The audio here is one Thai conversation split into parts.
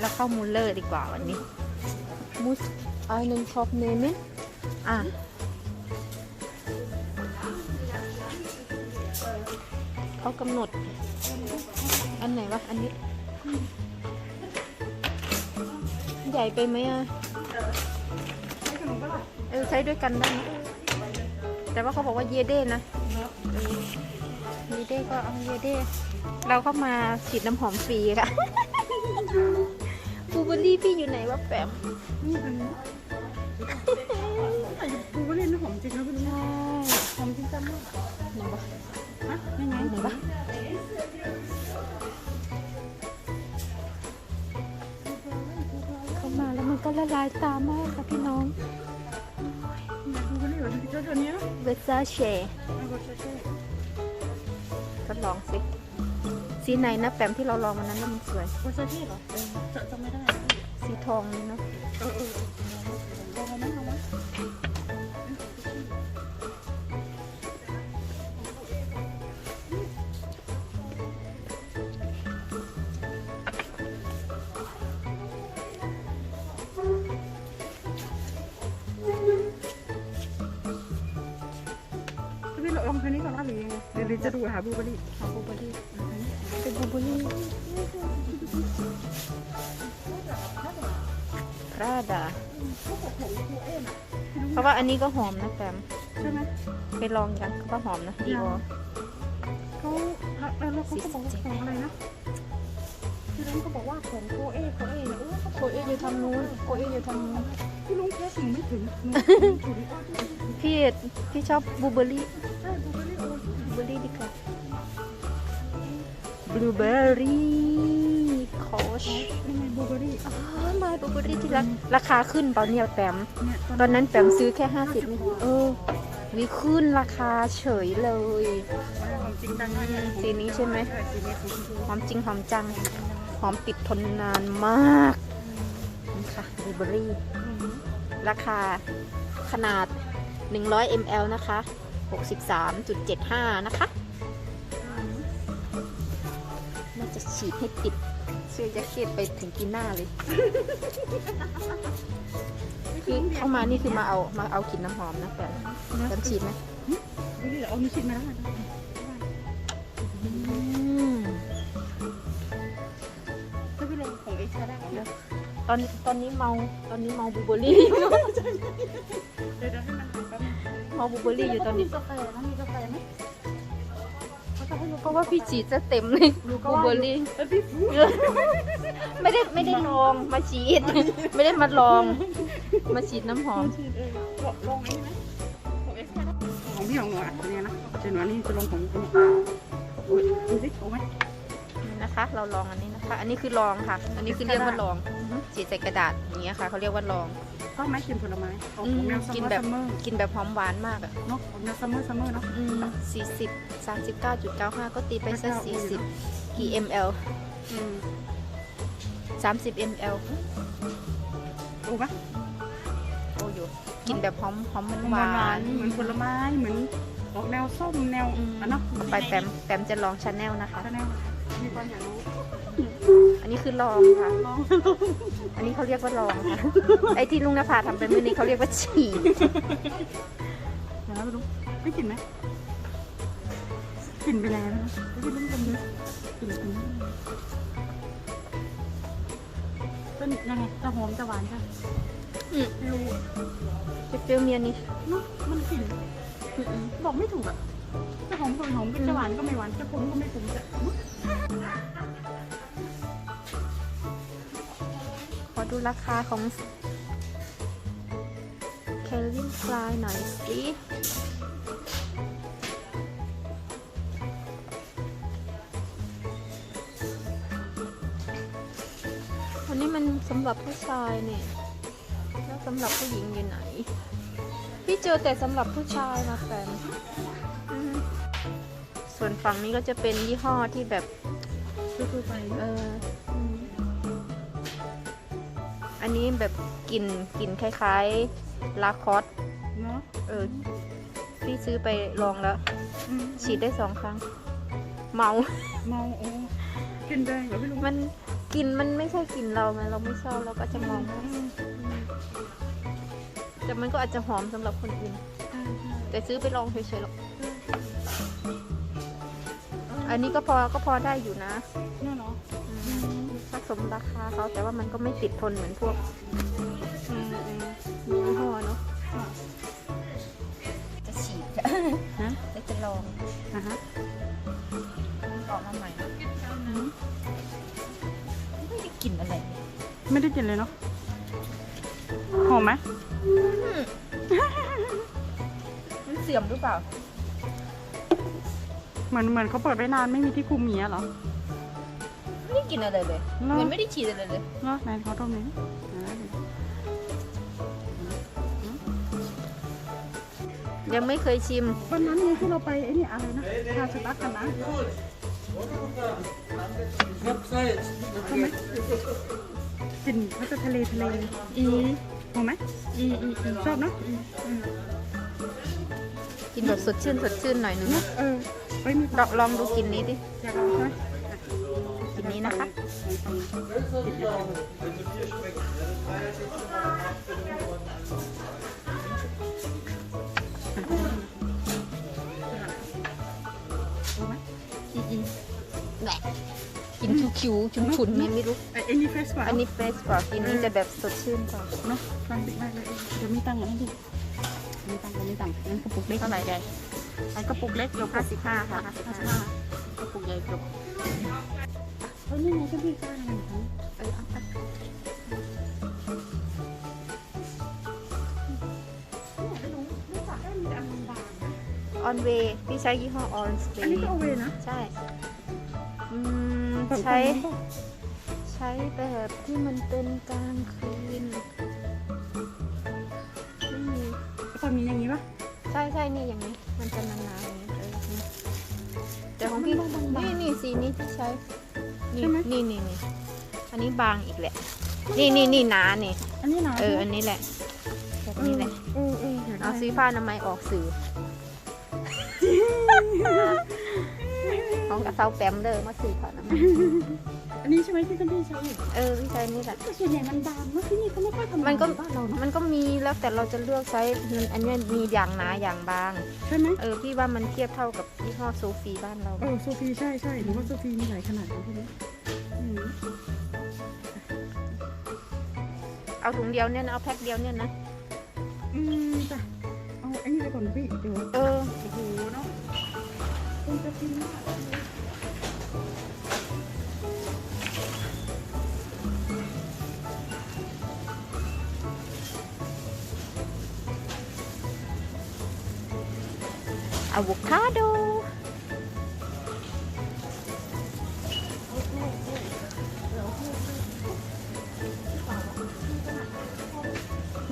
แล้วเข้ามูลเลอร์ดีกว่าวันนี้มูสไอหนึ่งช็อปเนมินอะเขากำหนด อันไหนวะ อันนี้ ใหญ่ไปไหมอะเออใช้ด้วยกันได้นะแต่ว่าเขาบอกว่าเยเด้นะเออเยเด้ก็เอาเยเด้ เราเข้ามาฉีดน้ำหอมฟรีค่ะ บูเบอรี่พี่อยู่ไหนวะแปมนี่เป็นไอ้กูก็เล่นน้ำหอมจริงนะพี่ลุงใช่หอมจริงจังมากไหนวะฮะยังไงไหนวะเข้ามาแล้วมันก็ละลายตามากค่ะพี่น้องกูก็เล่นแบบนี้เจ้าตัวเนี้ยเวซาเชเอาแบบเช่ทดลองสิสีไหนนะแปมที่เราลองวันนั้นแล้วมันสวยๆโคเช่เหรอเออ จะจำไม่ได้สีทองนี่เนาะเออเออลองเอาไหมเอาไหมพี่ลองคันนี้ก่อนว่าหรือยังไงเดี๋ยวจะดูหาบูเบอรี่เอาบูเบอรี่เป็นบูเบอรี่ ราดา เพราะว่าอันนี้ก็หอมนะแปมใช่ไหมไปลองกันก็หอมนะดีออเขาแล้วแล้วเขาก็บอกว่าของอะไรนะพี่ลุงก็บอกว่าของโคเอโคเอเนี่ยเออโคเอะอยู่ทางนู้นโคเอะอยู่ทางนู้นพี่ลุงแค่ถึงไม่ถึงถึงพี่พี่ชอบบลูเบอร์รี่ใช่บูเบอรี่โอ้บลูเบอร์รี่ดีกว่าบลูเบอร์รี่ โคชยังไงบูเบอรี่อ๋อมาบลูเบอร์รี่ที่รักราคาขึ้นเปล่าเนี่ยแปมเนี่ยตอนนั้นแปมซื้อแค่ห้าสิบเออวิขึ้นราคาเฉยเลยของจริงจังเลยสีนี้ใช่ไหมใช่สีนี้สีชมพูหอมจริงหอมจัง หอมติดทนนานมากนี่ค่ะบลูเบอร์รี่ ราคาขนาด 100 ml นะคะ 63.75 นะคะ น่าจะฉีดให้ติด เสื้อแจ็คเก็ตไปถึงกินหน้าเลย คือเข้ามานี่คือมาเอามาเอากลิ่นน้ำหอมนะแฟนแฟนฉีดไหมนี่เอามีชิดมาแล้วอืมถ้าพี่ลงของเอชาได้เดี๋ยวตอนตอนนี้เมาตอนนี้เมาบลูเบอร์รี่เดี๋ยวให้มันหายแป๊บนึงเมาบลูเบอร์รี่อยู่ตอนนี้ เขาจะให้ลูกเพราะว่าพี่ฉีดจะเต็มเลยลูกบก็ลูว่าเบอร์รี่เออพี่ฟูไม่ได้ไม่ได้ลองมาฉีด ไม่ได้มาลอง มาฉีดน้ำหอมฉีดเองลองไอ้นี่ไหมของเอชาได้ของพี่ของหนูอะเนี่ยนะเจนหนูนี่จะลงของคุณโอ้ยดูสิเอาไหมนี่นะคะ เราลองอันนี้นะคะ อันนี้คือลองค่ะ อันนี้คือเรียกว่าลองฉีดใส่กระดาษอย่างเงี้ยค่ะเขาเรียกว่าลอง ชอบไหมกินผลไม้ของอืมแนวซัมกินเมอแบร์บซัมเมอร์กินแบบหอมหวานมากอะเนาะของแนวซัมเมอร์ซัมเมอร์เนาะอืมสี่สิบสามสิบเก้าจุดเก้าห้าก็ตีไปสักสี่สิบกี่ ml อืมสามสิบ ml ถูกไหมโอ้อยู่ กินแบบหอมหอมหหวาวานนเหมือนผลไม้เหมือนออกแนวส้มแนวอืมอะเนาะต่อไปแปมแปมจะลองชาแนลนะคะชาแนลมีความอยากรู้ อันนี้คือลองค่ะลองอันนี้เขาเรียกว่าลองค่ะ ไอ้ที่ลุงนภาทำไปเมื่อนี้เขาเรียกว่าฉีดเดี๋ยวนะไปดูไม่กลิ่นไหมกลิ่นไปแล้วนะไม่กลิ่นต้องดมเลยกลิ่นกลิ่นเป็นยังไงจะหอมจะหวานจ้ะอืมไม่รู้อะจะเปรี้ยวเมียนิดเนาะมันกลิ่นบอกไม่ถูกอะจะหอมก็ไม่หอมจะหวานก็ไม่หวานจะขมก็ไม่ขมจะ ดูราคาของเคลวินฟลายหน่อยสิวันนี้มันสำหรับผู้ชายเนี่ย แล้วสำหรับผู้หญิงอยู่ไหน พี่เจอแต่สำหรับผู้ชายมาแฟนอือฮึส่วนฝั่งนี้ก็จะเป็นยี่ห้อที่แบบคือไปเออ อืมอันนี้แบบกลิ่นกลิ่นคล้ายๆลาคอสเนาะเออพี่ซื้อไปลองแล้ว อืมฉีดได้สองครั้ง เมา เมาโอ้กินแดงเหรอพี่ลุงมันกลิ่นมันไม่ใช่กลิ่นเราไงเราไม่ชอบเราก็จะมองว่าอืมแต่มันก็อาจจะหอมสำหรับคนอื่น แต่ซื้อไปลองเฉยๆหรอกอันนี้ก็พอก็พอได้อยู่นะ เนี่ยเนาะอืมผ สมราคาเขาแต่ว่ามันก็ไม่ติดทนเหมือนพวกอืมอืมยี่ห้อเนาะจะฉีดฮะแล้วจะลองอะฮะออกมาใหม่ไม่ได้กลิ่นอะไรเลยไม่ได้กินเลยเนาะหอมไหมมันเสื่อมหรือเปล่า เหมือนเหมือนเขาเปิดไว้นานไม่มีที่คุมเมียเหรอไม่ได้ กลิ่นอะไรเลยเหรอเหมือนไม่ได้ฉีดอะไรเลย เนาะไหนเขาดมหน่อยอ่ายังไม่เคยชิม วันนั้นเนี่ยที่เราไปไอ้นี่อะไรนะพาสตักกันนะทำไมกลิ่นเขาจะทะเลทะเลอืมหอมไหมอืมอืมอืมชอบเนาะกินแบบสดชื่นสดชื่นหน่อยหนึงเออไปมีลองลองดูกลินนี้ดิอยากลองใช่ไหมกลิ นนี้นะคะอืมอืมแหละกินคิวๆชุนๆไงไม่รู้อ้นี่เฟสกว่าอันนี้เฟรชกว่ากินนี้จะแบบสดชื่นกว่าเนาะฟังดีมากเลยเดี๋ยวมีตังค์เหรอพี่มีตังค์มีตังค์งั้นกระปุกเล็กเท่าไหร่ได้ไอ้กระปุกเล็กเดี๋ยวห้าสิบห้าค่ะห้าสิบห้าห้ากระปุกใหญ่จบ เฮ้ยนี่ไงก็พี่จ้างอะไรของเออเอาไปเนี่ยไม่รู้ไม่ฝากได้มีแต่อันบางๆนะออนเวย์พี่ใช้ยี่ห้อออนสเปอันนี้ก็เอาเวนะใช่อืมเปิดใช้ไฟมั้ยใช้แบบที่มันเป็นกลางคืนไม่มีตอนมีอย่างนี้ปะใช่ใช่นี่อย่างนี้ มันจะนานๆอย่างนี้เลยนี่แต่ของพี่มันบางๆนี่นี่สีนี้ที่ใช้ นี่ใช่ไหม นี่นี่นี่อันนี้บางอีกแหละ นี่นี่นี่หนานี่ อันนี้นะเออ อันนี้แหละแบบนี้แหละ เออเออเดี๋ยวได้เอาซื้อผ้าอนามัยออกสื่อของกระเซาแปมเด้อมาซื้อผ้าอนามัยอั นนี้ใช่ไหมที่คุณพี่ใช้อยู่เออพี่ใช้นี่แหละแต่ส่วนใหญ่มันบางเนอะที่นี่เขาไม่ค่อยทำมันก็บ้านเราเนาะมันก็มีแล้วแต่เราจะเลือกใช้มันอันเนี้ยมีอย่างหนาอย่างบาง ใช่ไหมเออพี่ว่ามันเทียบเท่ากับยี่ห้อโซฟีบ้านเรา เออโซฟีใช่ใช่หรือว่าโซฟีมีหลายขนาดนะพี่เนี่ยอืมเอาถุงเดียวเนี่ยนะเอาแพ็คเดียวเนี่ยนะ อืมจ้ะเอาไอ้นี่ไปก่อนนะพี่เดี๋ยวเออ โอ้โหเนาะคงจะกินมาก อะโวคาโด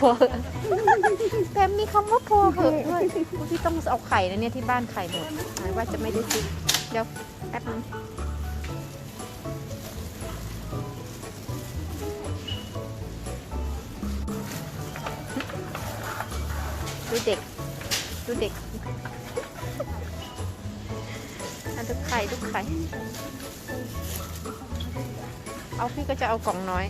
พอเหอะแต่มีคำว่าพอเหอะด้วยพี่ต้องเอาไข่นะเนี่ยที่บ้านไข่หมดหมายว่าจะไม่ได้ซื้อเดี๋ยวแป๊บนึงดูเด็ก ดูเด็ก ทุกไข่ทุกไข่ เอาพี่ก็จะเอากล่องน้อย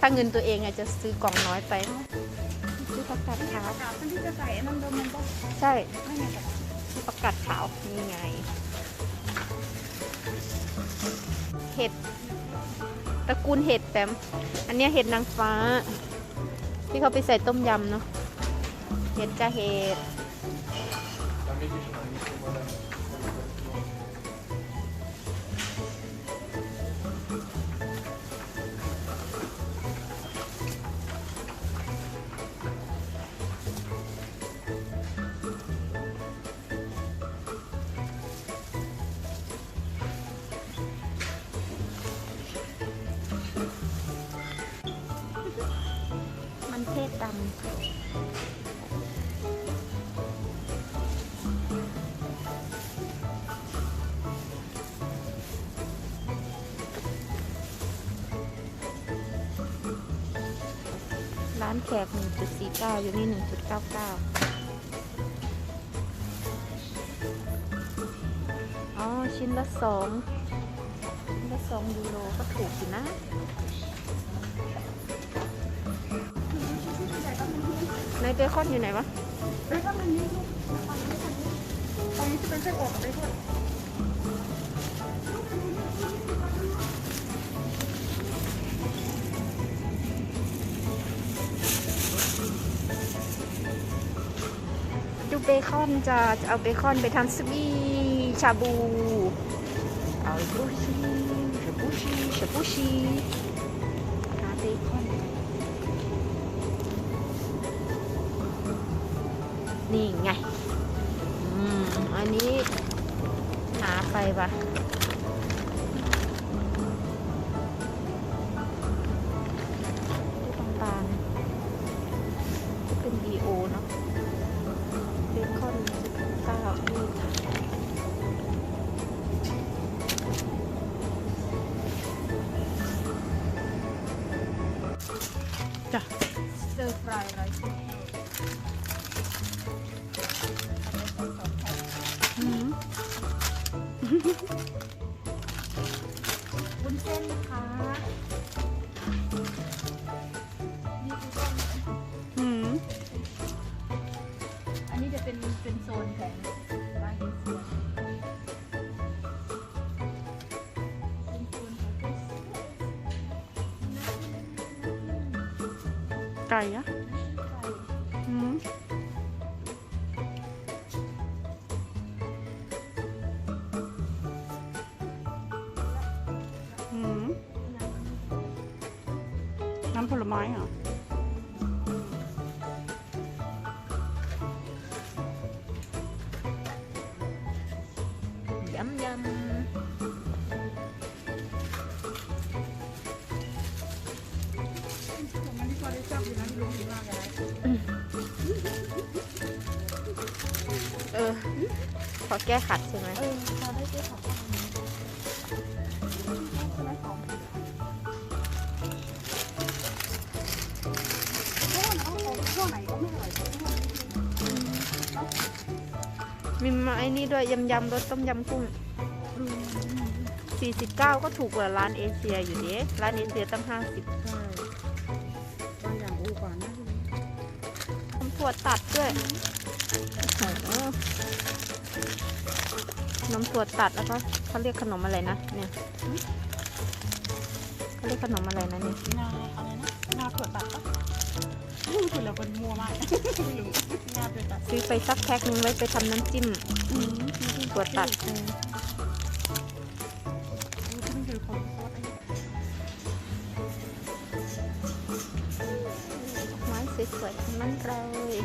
ถ้าเงินตัวเองอะจะซื้อกล่องน้อยไปซื้อผักกาดขาวกาบที่จะใส่อันนั้นเดิมมันก็ใช่ไม่ไงแต่ซื้อผักกาดขาวนี่ไง เห็ดตระกูลเห็ดแปมอันนี้เห็ดนางฟ้า ที่เขาไปใส่ต้มยำเนาะเห็ดกะเห็ดานแขก 1.49 อยู่นี่ 1.99 อ๋อ ชิ้นละสองชิ้นละสองยูโรก็ถูกอยู่นะในเบคอนอยู่ไหนวะเฮ้ยถ้ามันนี้ตอนนี้จะเป็นไส้กรอกกับไส้ทอด เบคอนจะจะเอาเบคอนไปทำสวีชาบูเอาบูชีชาบูชีชาบูชีหาเบคอนนี่ไง อืม อันนี้หาไปปะายไรซ์อืมวุ้นเส้นนะคะนี่คือต้นอืมอันนี้จะเป็นเป็นโซนของร้านเอเชียเป็นโซนของคริสไก่อะ ขอแก้ขัดใช่ไหมเออพอได้ด้วยของช่วงไหนก็ไม่อร่อยมีมาไอ้นี่ด้วยยำยำรสต้มยำกุ้ง49 ก็ถูกกว่าร้านเอเชียอยู่ดิร้านเอเชียตั้ง50ใช่บางอย่างอูกว่านะทำถั่วตัดด้วยโอ้โห นมถั่วตัดแล้วก็เขาเรียกขนมอะไรนะเนี่ยเขาเรียกขนมอะไรนะเนี่ยงาอะไรนะงาถั่วตัดปะรู้สึกเราเป็นมัวมากไม่รู้งาถั่วตัดซื้อไปสักแพ็คนึงไว้ไปทำน้ำจิ้มอืมถั่วตัดไม่เคยคนซอสไอ้ไม้สวยๆทั้งนั้นเลย